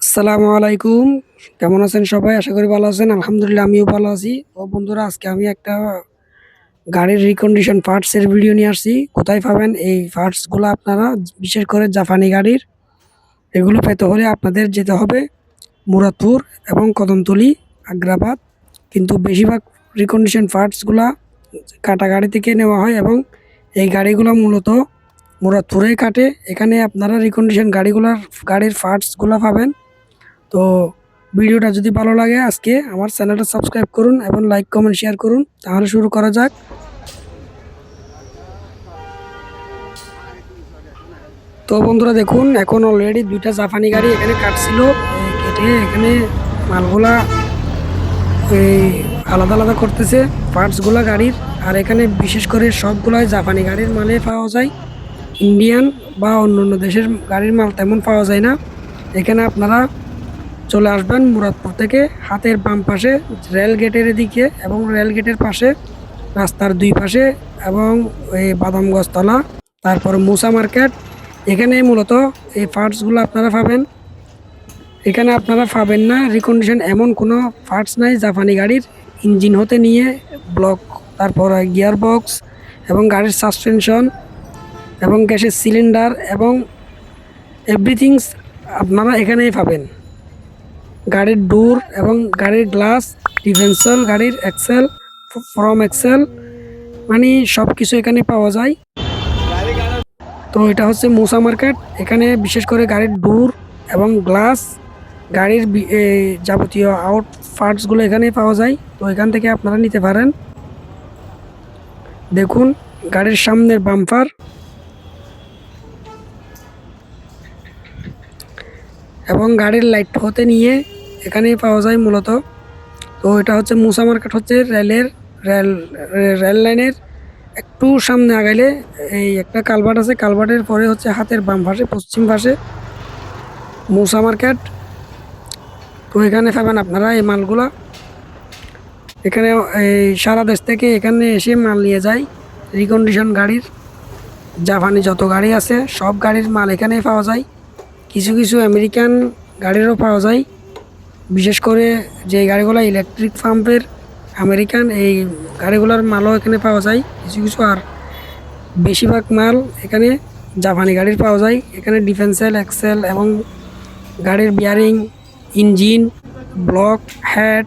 আসসালামু আলাইকুম। কেমন আছেন সবাই? আশা করি ভালো আছেন। আলহামদুলিল্লাহ, আমিও ভালো আছি। ও বন্ধুরা, আজকে আমি একটা গাড়ির রিকন্ডিশন পার্টসের ভিডিও নিয়ে আসছি। কোথায় পাবেন এই পার্টসগুলো আপনারা? বিশেষ করে জাপানি গাড়ির। এগুলো পেতে হলে আপনাদের যেতে হবে মুরাদপুর এবং কদমতলি, আগ্রাবাদ। কিন্তু বেশিরভাগ রিকন্ডিশন পার্টসগুলা কাটা গাড়ি থেকে নেওয়া হয় এবং এই গাড়িগুলো মূলত মুরাদপুরেই কাটে। এখানে আপনারা রিকন্ডিশন গাড়িগুলার, গাড়ির পার্টসগুলো পাবেন। তো ভিডিওটা যদি ভালো লাগে আজকে আমার চ্যানেলটা সাবস্ক্রাইব করুন এবং লাইক, কমেন্ট, শেয়ার করুন। তাহলে শুরু করা যাক। তো বন্ধুরা দেখুন, এখন অলরেডি দুইটা জাপানি গাড়ি এখানে কাটছিল। কেটে এখানে মালগুলা এই আলাদা আলাদা করতেছে পার্টসগুলা গাড়ির। আর এখানে বিশেষ করে সবগুলাই জাপানি গাড়ির মালে পাওয়া যায়। ইন্ডিয়ান বা অন্য অন্য দেশের গাড়ির মাল তেমন পাওয়া যায় না। এখানে আপনারা চলে আসবেন মুরাদপুর থেকে। হাতের বাম পাশে রেল গেটের দিকে এবং রেল গেটের পাশে রাস্তার দুই পাশে এবং এই বাদাম গাছতলা, তারপর মুসা মার্কেট। এখানে মূলত এই পার্টসগুলো আপনারা পাবেন। এখানে আপনারা পাবেন না রিকন্ডিশন এমন কোনো পার্টস নাই, জাপানি গাড়ির ইঞ্জিন হতে নিয়ে ব্লক তারপর গিয়ার বক্স এবং গাড়ির সাসপেনশন এবং গ্যাসের সিলিন্ডার এবং এভরিথিংস আপনারা এখানেই পাবেন। গাড়ির ডোর এবং গাড়ির গ্লাস, ডিফেন্সেল গাড়ির এক্সেল, ফ্রম এক্সেল মানে সব কিছু এখানে পাওয়া যায়। তো এটা হচ্ছে মুসা মার্কেট। এখানে বিশেষ করে গাড়ির ডোর এবং গ্লাস, গাড়ির যাবতীয় আউট পার্টসগুলো এখানে পাওয়া যায়। তো এখান থেকে আপনারা নিতে পারেন। দেখুন, গাড়ির সামনের বাম্পার। এবং গাড়ির লাইট হতে নিয়ে এখানেই পাওয়া যায় মূলত। তো এটা হচ্ছে মুসা মার্কেট হচ্ছে রেলের, রেল রেল লাইনের একটু সামনে আগাইলে এই একটা কালভার্ট আছে। কালভার্টের পরে হচ্ছে হাতের বাম পাশে, পশ্চিম পাশে মুসা মার্কেট। তো এখানে পাবেন আপনারা এই মালগুলা। এখানে এই সারা দেশ থেকে এখানে এসে মাল নিয়ে যায় রিকন্ডিশন গাড়ির। জাপানি যত গাড়ি আছে, সব গাড়ির মাল এখানেই পাওয়া যায়। কিছু কিছু আমেরিকান গাড়িরও পাওয়া যায়। বিশেষ করে যে গাড়িগুলো ইলেকট্রিক পাম্পের আমেরিকান এই গাড়িগুলোর মালও এখানে পাওয়া যায়, কিছু কিছু। আর বেশিরভাগ মাল এখানে জাপানি গাড়ির পাওয়া যায়। এখানে ডিফেন্সেল এক্সেল এবং গাড়ির বিয়ারিং ইঞ্জিন ব্লক হেড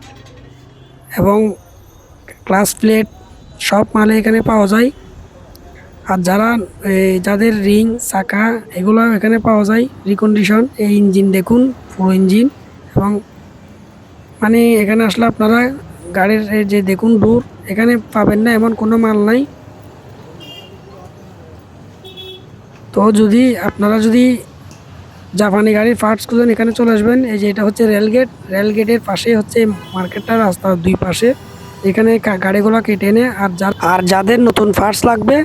এবং ক্লাস প্লেট সব মালে এখানে পাওয়া যায়। আর যারা যাদের রিং চাকা এগুলো এখানে পাওয়া যায়। রিকন্ডিশন এই ইঞ্জিন দেখুন পুরো ইঞ্জিন এবং মানে এখানে আসলে আপনারা গাড়ির যে দেখুন দূর এখানে পাবেন না, এমন কোনো মাল নাই। তো যদি আপনারা যদি জাপানি গাড়ির পার্টস খুঁজেন, এখানে চলে আসবেন। এই যে এটা হচ্ছে রেলগেট রেলগেটের পাশে হচ্ছে মার্কেটটা রাস্তার দুই পাশে। এখানে গাড়িগুলো কেটে এনে আর যা আর যাদের নতুন পার্টস লাগবে,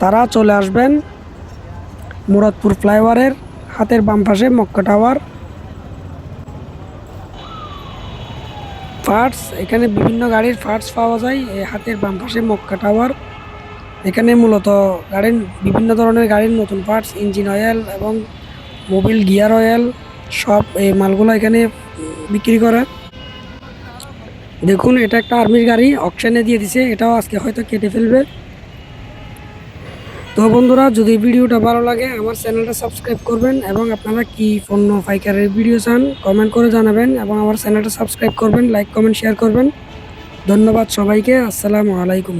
তারা চলে আসবেন মুরাদপুর ফ্লাইওভারের হাতের বাম পাশে মক্কা টাওয়ার। পার্টস এখানে বিভিন্ন গাড়ির পার্টস পাওয়া যায় হাতের বাম পাশে মক্কা টাওয়ার। এখানে মূলত গাড়ির বিভিন্ন ধরনের গাড়ির নতুন পার্টস ইঞ্জিন অয়েল এবং মোবিল গিয়ার অয়েল, সব এই মালগুলো এখানে বিক্রি করে। দেখুন, এটা একটা আর্মির গাড়ি, অকশানে দিয়ে দিছে, এটাও আজকে হয়তো কেটে ফেলবে। তো বন্ধুরা, যদি ভিডিওটা ভালো লাগে, আমার চ্যানেলটা সাবস্ক্রাইব করবেন এবং আপনারা কি পণ্য ফাইকারের ভিডিও চান কমেন্ট করে জানাবেন এবং আমার চ্যানেলটা সাবস্ক্রাইব করবেন লাইক কমেন্ট শেয়ার করবেন। ধন্যবাদ সবাইকে, আসসালামু আলাইকুম।